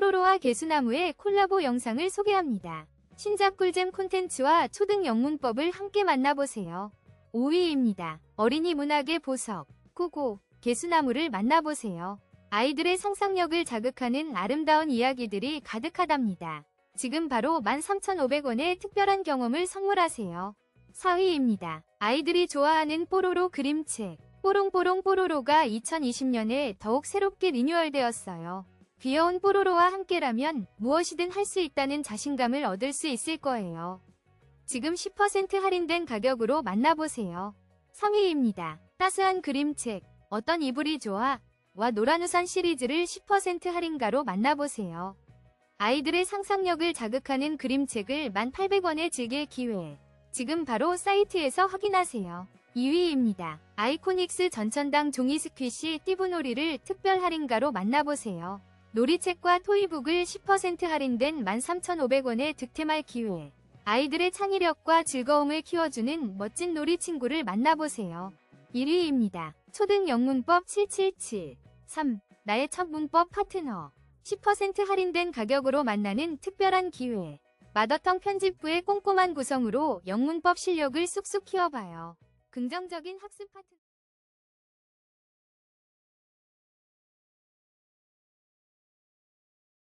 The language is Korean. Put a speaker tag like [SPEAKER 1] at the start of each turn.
[SPEAKER 1] 뽀로로와 개수나무의 콜라보 영상을 소개합니다. 신작 꿀잼 콘텐츠와 초등 영문법을 함께 만나보세요. 5위입니다. 어린이 문학의 보석, 코고, 개수나무를 만나보세요. 아이들의 상상력을 자극하는 아름다운 이야기들이 가득하답니다. 지금 바로 13,500원의 특별한 경험을 선물하세요. 4위입니다. 아이들이 좋아하는 뽀로로 그림책. 뽀롱뽀롱 뽀로로가 2020년에 더욱 새롭게 리뉴얼되었어요. 귀여운 뽀로로와 함께라면 무엇이든 할 수 있다는 자신감을 얻을 수 있을 거예요. 지금 10% 할인된 가격으로 만나보세요. 3위입니다. 따스한 그림책. 어떤 이불이 좋아? 와 노란우산 시리즈를 10% 할인가로 만나보세요. 아이들의 상상력을 자극하는 그림책을 1,800원에 즐길 기회. 지금 바로 사이트에서 확인하세요. 2위입니다. 아이코닉스 전천당 종이 스퀴시 띠부놀이를 특별 할인가로 만나보세요. 놀이책과 토이북을 10% 할인된 13,500원에 득템할 기회. 아이들의 창의력과 즐거움을 키워주는 멋진 놀이 친구를 만나보세요. 1위입니다. 초등 영문법 777. 3. 나의 첫 문법 파트너. 10% 할인된 가격으로 만나는 특별한 기회. 마더텅 편집부의 꼼꼼한 구성으로 영문법 실력을 쑥쑥 키워봐요. 긍정적인 학습 파트